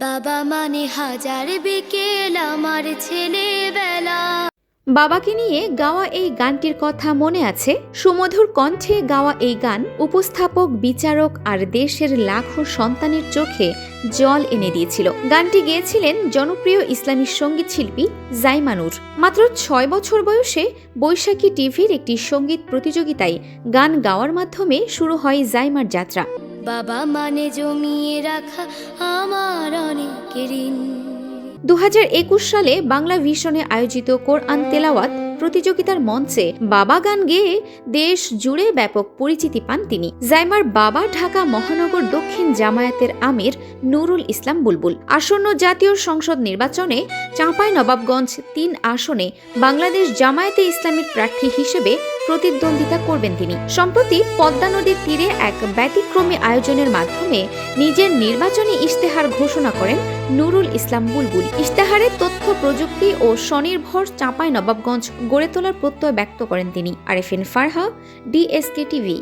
বাবা মানে হাজার বিকেল আমার ছেলেবেলা। বাবাকে নিয়ে গাওয়া এই গানটির কথা মনে আছে? সুমধুর কণ্ঠে গাওয়া এই গান উপস্থাপক বিচারক আর দেশের লাখো সন্তানের চোখে জল এনে দিয়েছিল। গানটি গেয়েছিলেন জনপ্রিয় ইসলামী সংগীত শিল্পী জাইমানুর মাত্র ছয় বছর বয়সে বৈশাখী টিভির একটি সংগীত প্রতিযোগিতায় গান গাওয়ার মাধ্যমে শুরু হয় জাইমার যাত্রা। বাবা মানে জমিয়ে রাখা আমার একুশ সালে বাংলা ভিশনে আয়োজিত কোরআন তেলাওয়াত প্রতিযোগিতার মঞ্চে বাবা গান গেয়ে দেশ জুড়ে ব্যাপক পরিচিতি পান তিনি। জাইমার বাবা ঢাকা মহানগর দক্ষিণ জামায়াতের আমির নুরুল ইসলাম বুলবুল। আসন্ন জাতীয় সংসদ নির্বাচনে চাঁপাই নবাবগঞ্জ তিন আসনে বাংলাদেশ জামায়াতে ইসলামীর প্রার্থী হিসেবে প্রতিদ্বন্দ্বিতা করবেন তিনি। সম্প্রতি পদ্মা নদীর তীরে এক ব্যতিক্রমী আয়োজনের মাধ্যমে নিজের নির্বাচনী ইশতেহার ঘোষণা করেন নুরুল ইসলাম বুলবুল। ইশতেহারে তথ্য, প্রযুক্তি ও স্বনির্ভর চাঁপাই নবাবগঞ্জ গড়ে তোলার প্রত্যয় ব্যক্ত করেন তিনি। Arefin Farha DSK TV.